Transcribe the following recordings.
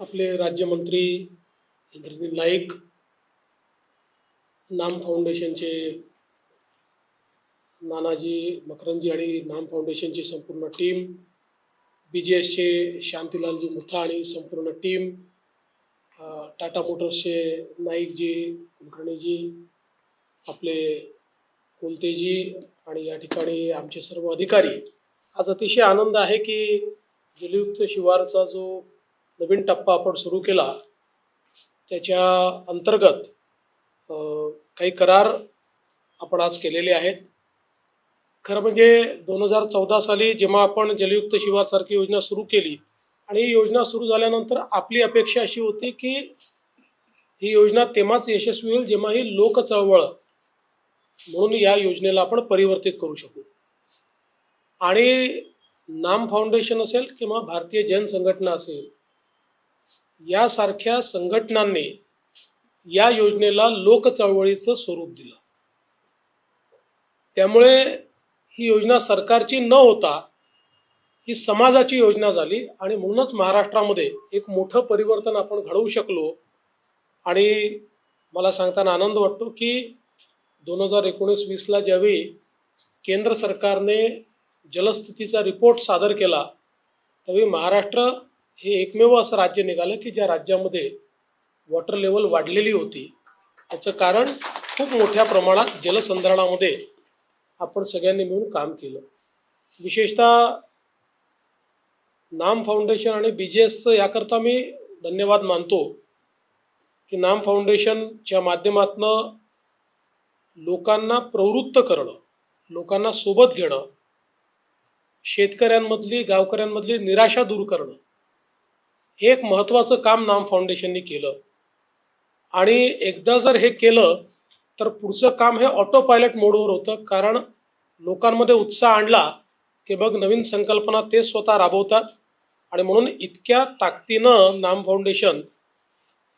आपले राज्यमंत्री इंद्रनील नाईक नाम फाउंडेशनचे नानाजी मकरंजी आणि नाम फाउंडेशनची संपूर्ण टीम बी जी एसचे शांतीलालजी मुथा आणि संपूर्ण टीम टाटा मोटर्सचे नाईकजी कुलकर्णीजी आपले कोलतेजी आणि या ठिकाणी आमचे सर्व अधिकारी. आज अतिशय आनंद आहे की जलयुक्त शिवारचा जो नवीन टप्पा आपण सुरू केला त्याच्या अंतर्गत काही करार आपण आज केलेले आहेत. खरं म्हणजे दोन हजार चौदा साली जेव्हा आपण जलयुक्त शिवारसारखी योजना सुरू केली आणि ही योजना सुरू झाल्यानंतर आपली अपेक्षा अशी होती की ही योजना तेव्हाच यशस्वी होईल जेव्हा ही लोक चळवळ म्हणून या योजनेला आपण परिवर्तित करू शकू. आणि नाम फाउंडेशन असेल किंवा भारतीय जन संघटना असेल यासारख्या संघटनांनी या योजनेला लोक चळवळीचं स्वरूप दिलं. त्यामुळे ही योजना सरकारची न होता ही समाजाची योजना झाली आणि म्हणूनच महाराष्ट्रामध्ये एक मोठं परिवर्तन आपण घडवू शकलो. आणि मला सांगताना आनंद वाटतो की दोन हजार एकोणीस वीसला ज्यावेळी केंद्र सरकारने जलस्थितीचा रिपोर्ट सादर केला त्यावेळी महाराष्ट्र हे एकमेव असं राज्य निघालं की ज्या राज्यामध्ये वॉटर लेवल वाढलेली होती. याचं कारण खूप मोठ्या प्रमाणात जलसंधारणामध्ये आपण सगळ्यांनी मिळून काम केलं. विशेषतः नाम फाउंडेशन आणि बी जी एसचं याकरता मी धन्यवाद मानतो की नाम फाउंडेशनच्या माध्यमातनं लोकांना प्रवृत्त करणं लोकांना सोबत घेणं शेतकऱ्यांमधली गावकऱ्यांमधली निराशा दूर करणं हे एक महत्त्वाचं काम नाम फाउंडेशनने केलं. आणि एकदा जर हे केलं तर पुढचं काम हे ऑटो पायलट मोडवर होतं. कारण लोकांमध्ये उत्साह आणला की बघ नवीन संकल्पना ते स्वतः राबवतात. आणि म्हणून इतक्या ताकदीनं नाम फाउंडेशन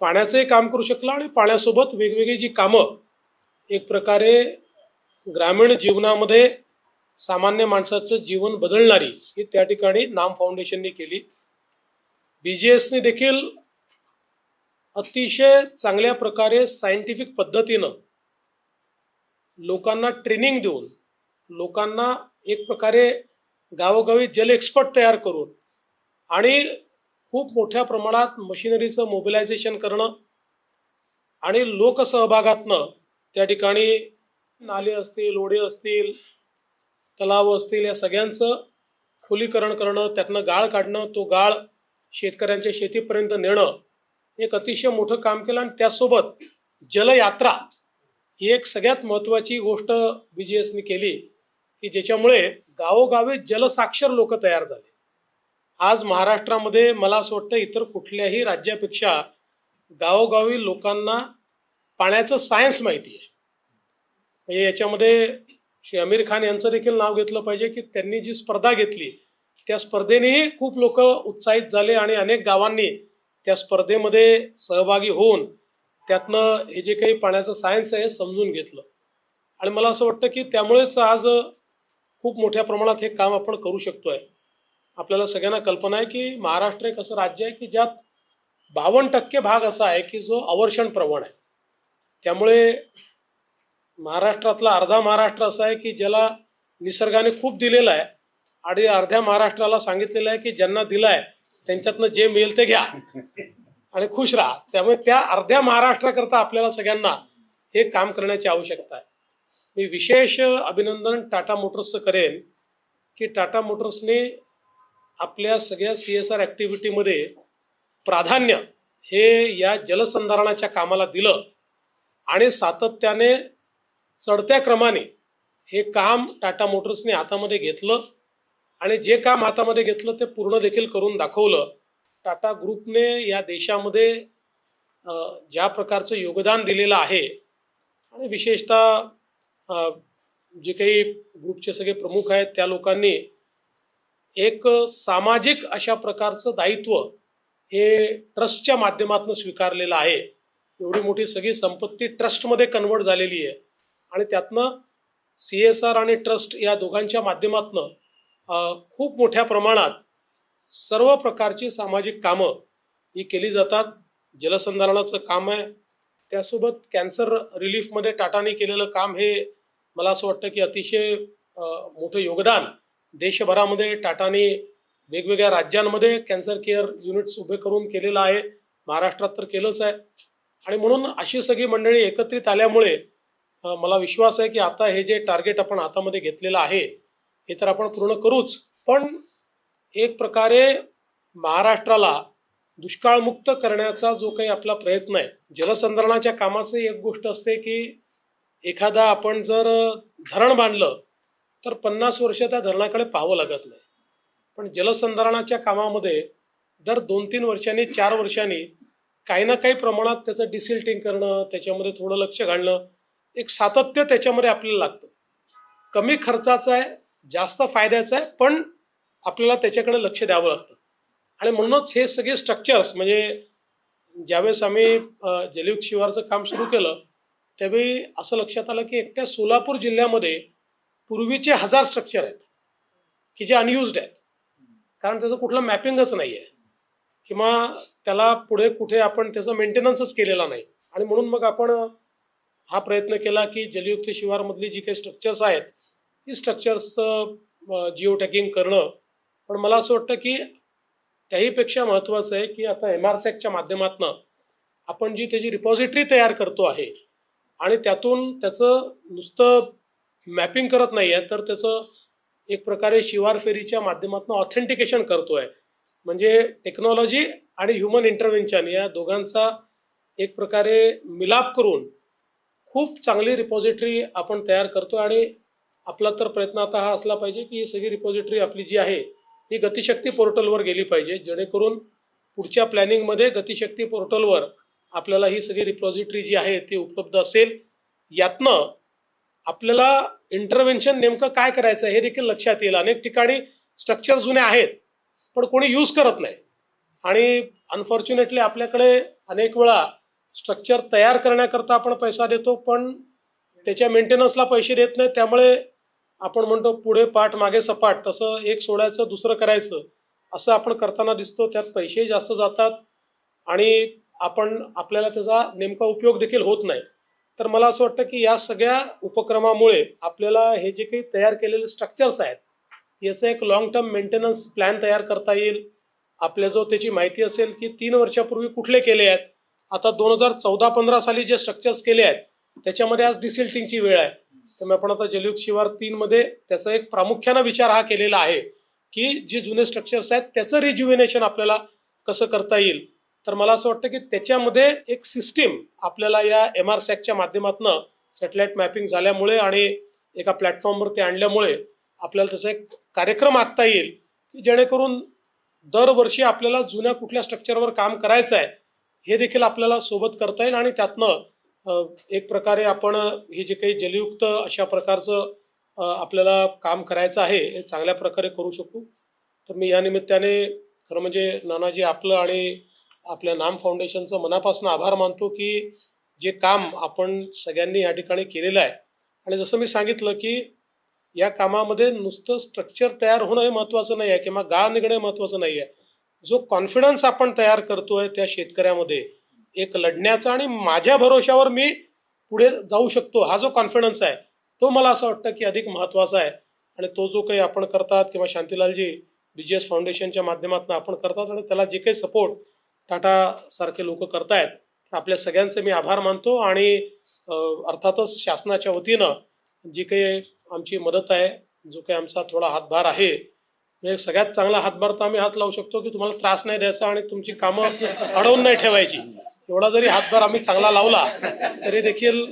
पाण्याचंही काम करू शकलं आणि पाण्यासोबत वेगवेगळी जी कामं एक प्रकारे ग्रामीण जीवनामध्ये सामान्य माणसाचं जीवन बदलणारी ही त्या ठिकाणी नाम फाउंडेशनने केली. बी जी एसने देखील अतिशय चांगल्या प्रकारे सायंटिफिक पद्धतीनं लोकांना ट्रेनिंग देऊन लोकांना एक प्रकारे गावोगावी जल एक्सपर्ट तयार करून आणि खूप मोठ्या प्रमाणात मशिनरीचं मोबिलायझेशन करणं आणि लोकसहभागातनं त्या ठिकाणी नाले असतील ओढे असतील तलाव असतील या सगळ्यांचं खोलीकरण करणं त्यातनं गाळ काढणं तो गाळ शेतकऱ्यांच्या शेतीपर्यंत नेणं एक अतिशय मोठं काम केलं आणि त्यासोबत जलयात्रा ही एक सगळ्यात महत्त्वाची गोष्ट बी जी एसने केली की ज्याच्यामुळे गावोगावी जलसाक्षर लोक तयार झाले. आज महाराष्ट्रामध्ये मला असं वाटतं इतर कुठल्याही राज्यापेक्षा गावोगावी लोकांना पाण्याचं सायन्स माहिती आहे. म्हणजे याच्यामध्ये श्री आमिर खान यांचं देखील नाव घेतलं पाहिजे की त्यांनी जी स्पर्धा घेतली त्या स्पर्धेनेही खूप लोक उत्साहित झाले आणि अनेक गावांनी त्या स्पर्धेमध्ये सहभागी होऊन त्यातनं हे जे काही पाण्याचं सायन्स आहे हे समजून घेतलं. आणि मला असं वाटतं की त्यामुळेच आज खूप मोठ्या प्रमाणात हे काम आपण करू शकतोय. आपल्याला सगळ्यांना कल्पना आहे की महाराष्ट्र एक असं राज्य आहे की ज्यात बावन्न टक्के भाग असा आहे की जो अवर्षण प्रवण आहे. त्यामुळे महाराष्ट्रातला अर्धा महाराष्ट्र असा आहे की ज्याला निसर्गाने खूप दिलेला आहे. आणि अर्ध्या महाराष्ट्राला सांगितलेलं आहे की ज्यांना दिलाय त्यांच्यातनं जे मिळेल ते घ्या. आणि खुश राहा. त्यामुळे त्या अर्ध्या महाराष्ट्राकरता आपल्याला सगळ्यांना हे काम करण्याची आवश्यकता आहे. मी विशेष अभिनंदन टाटा मोटर्सचं करेन की टाटा मोटर्सने आपल्या सगळ्या सी एस आर ॲक्टिव्हिटीमध्ये प्राधान्य हे या जलसंधारणाच्या कामाला दिलं आणि सातत्याने चढत्या क्रमाने हे काम टाटा मोटर्सने हातामध्ये घेतलं. आणि जे काम हातामध्ये घेतलं ते पूर्ण देखील करून दाखवलं. टाटा ग्रुपने या देशामध्ये ज्या प्रकारचं योगदान दिलेलं आहे आणि विशेषतः जे काही ग्रुपचे सगळे प्रमुख आहेत त्या लोकांनी एक सामाजिक अशा प्रकारचं दायित्व हे ट्रस्टच्या माध्यमातून स्वीकारलेलं आहे. एवढी मोठी सगळी संपत्ती ट्रस्टमध्ये कन्वर्ट झालेली आहे. आणि त्यातनं सी एस आर आणि ट्रस्ट या दोघांच्या माध्यमातनं खूप मोठ्या प्रमाणात सर्व प्रकारची सामाजिक कामं ही केली जातात. जलसंधारणाचं काम आहे. त्यासोबत कॅन्सर रिलीफमध्ये टाटाने केलेलं काम हे मला असं वाटतं की अतिशय मोठं योगदान देशभरामध्ये टाटाने वेगवेगळ्या राज्यांमध्ये कॅन्सर केअर युनिट्स उभे करून केलेलं आहे. महाराष्ट्रात तर केलंच आहे. आणि म्हणून अशी सगळी मंडळी एकत्रित आल्यामुळे मला विश्वास आहे की आता हे जे टार्गेट आपण हातामध्ये घेतलेलं आहे हे तर आपण पूर्ण करूच. पण एक प्रकारे महाराष्ट्राला दुष्काळमुक्त करण्याचा जो काही आपला प्रयत्न आहे जलसंधारणाच्या कामाचं एक गोष्ट असते की एखादा आपण जर धरण बांधलं तर पन्नास वर्ष त्या धरणाकडे पाहावं लागत नाही. पण जलसंधारणाच्या कामामध्ये दर दोन तीन वर्षांनी चार वर्षांनी काही ना काही प्रमाणात त्याचं डिसिल्टिंग करणं त्याच्यामध्ये थोडं लक्ष घालणं एक सातत्य त्याच्यामध्ये आपल्याला लागतं. कमी खर्चाचं आहे जास्त फायद्याचं आहे पण आपल्याला त्याच्याकडे लक्ष द्यावं लागतं. आणि म्हणूनच हे सगळे स्ट्रक्चर्स म्हणजे ज्यावेळेस आम्ही जलयुक्त शिवारचं काम सुरू केलं त्यावेळी असं लक्षात आलं की एकट्या सोलापूर जिल्ह्यामध्ये पूर्वीचे हजार स्ट्रक्चर आहेत की जे अनयुज्ड आहेत. कारण त्याचं कुठलं मॅपिंगच नाही आहे किंवा त्याला पुढे कुठे आपण त्याचं मेंटेनन्सच केलेला नाही. आणि म्हणून मग आपण हा प्रयत्न केला की जलयुक्त शिवारमधली जी काही स्ट्रक्चर्स आहेत ही स्ट्रक्चर्सचं जिओ टॅगिंग करणं. पण मला असं वाटतं की त्याहीपेक्षा महत्त्वाचं आहे की आता एम आर सॅकच्या माध्यमातून आपण जी त्याची रिपॉझिटरी तयार करतो आहे आणि त्यातून त्याचं नुसतं मॅपिंग करत नाही आहे तर त्याचं एक प्रकारे शिवार फेरीच्या माध्यमातून ऑथेंटिकेशन करतो आहे म्हणजे टेक्नॉलॉजी आणि ह्युमन इंटरव्हेन्शन या दोघांचा एक प्रकारे मिलाप करून खूप चांगली रिपॉझिटरी आपण तयार करतो आणि आपला तर प्रयत्न आता हा असला पाहिजे की ही सगळी रिपॉझिटरी आपली जी आहे ही गतिशक्ती पोर्टलवर गेली पाहिजे जेणेकरून पुढच्या प्लॅनिंगमध्ये गतिशक्ती पोर्टलवर आपल्याला ही सगळी रिपॉझिटरी जी आहे ती उपलब्ध असेल. यातनं आपल्याला इंटरव्हेन्शन नेमकं काय करायचं आहे हे देखील लक्षात येईल. अनेक ठिकाणी स्ट्रक्चर जुने आहेत पण कोणी यूज करत नाही. आणि अनफॉर्च्युनेटली आपल्याकडे अनेक वेळा स्ट्रक्चर तयार करण्याकरता आपण पैसा देतो पण त्याच्या मेंटेनन्सला पैसे देत नाही त्यामुळे आपण म्हणतो पुढे पाठ मागे सपाट तसं एक सोडायचं दुसरं करायचं असं आपण करताना दिसतो. त्यात पैसेही जास्त जातात आणि आपण आपल्याला त्याचा नेमका उपयोग देखील होत नाही. तर मला असं वाटतं की या सगळ्या उपक्रमामुळे आपल्याला हे जे काही तयार केलेले स्ट्रक्चर्स आहेत याचं एक लॉंग टर्म मेंटेनन्स प्लॅन तयार करता येईल. आपल्या जो त्याची माहिती असेल की तीन वर्षापूर्वी कुठले केले आहेत आता दोन हजार चौदा पंधरा साली जे स्ट्रक्चर्स केले आहेत त्याच्यामध्ये आज डिसिल्टिंगची वेळ आहे. तर आपण आता जलयुग शिवार तीन मध्ये त्याचा एक प्रामुख्यानं विचार हा केलेला आहे की जे जुने स्ट्रक्चर्स आहेत त्याचं रिज्युविनेशन आपल्याला कसं करता येईल? तर मला असं वाटतं की त्याच्यामध्ये एक सिस्टीम आपल्याला या एम आर सॅकच्या माध्यमातून सॅटेलाइट मॅपिंग झाल्यामुळे आणि एका प्लॅटफॉर्मवर ते आणल्यामुळे आपल्याला त्याचा एक कार्यक्रम आखता येईल की जेणेकरून दरवर्षी आपल्याला जुन्या कुठल्या स्ट्रक्चरवर काम करायचं आहे हे देखील आपल्याला सोबत करता येईल आणि त्यातनं एक प्रकारे आपण हे जे काही जलयुक्त अशा प्रकारचं आपल्याला काम करायचं आहे हे चांगल्या प्रकारे करू शकू. तर मी या निमित्ताने खरं म्हणजे नानाजी आपलं आणि आपल्या नाम फाउंडेशनचं मनापासून आभार मानतो की जे काम आपण सगळ्यांनी या ठिकाणी केलेलं आहे. आणि जसं मी सांगितलं की या कामामध्ये नुसतं स्ट्रक्चर तयार होणं हे महत्त्वाचं नाही आहे किंवा गाळ निघणं हे महत्त्वाचं नाही आहे. जो कॉन्फिडन्स आपण तयार करतोय त्या शेतकऱ्यामध्ये एक लढण्याचा आणि माझ्या भरोश्यावर मी पुढे जाऊ शकतो हा जो कॉन्फिडन्स आहे तो मला असं वाटतं की अधिक महत्त्वाचा आहे. आणि तो जो काही आपण करतात किंवा शांतीलालजी बी जी एस फाउंडेशनच्या माध्यमातून आपण करतात आणि त्याला जे काही सपोर्ट टाटा सारखे लोक करतायत तर आपल्या सगळ्यांचे मी आभार मानतो. आणि अर्थातच शासनाच्या वतीनं जी काही आमची मदत आहे जो काही आमचा थोडा हातभार आहे म्हणजे सगळ्यात चांगला हातभार तर आम्ही हात लावू शकतो की तुम्हाला त्रास नाही द्यायचा आणि तुमची कामं अडवून नाही ठेवायची. एवढा जरी हातभार आम्ही चांगला लावला तरी देखील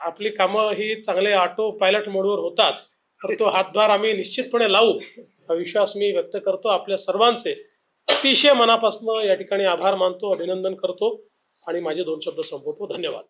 आपली कामं ही चांगले ऑटो पायलट मोडवर होतात. तर तो हातभार आम्ही निश्चितपणे लावू हा विश्वास मी व्यक्त करतो आपल्या सर्वांचे. अतिशय मनापासून या ठिकाणी आभार मानतो अभिनंदन करतो आणि माझे दोन शब्द संपवतो. धन्यवाद.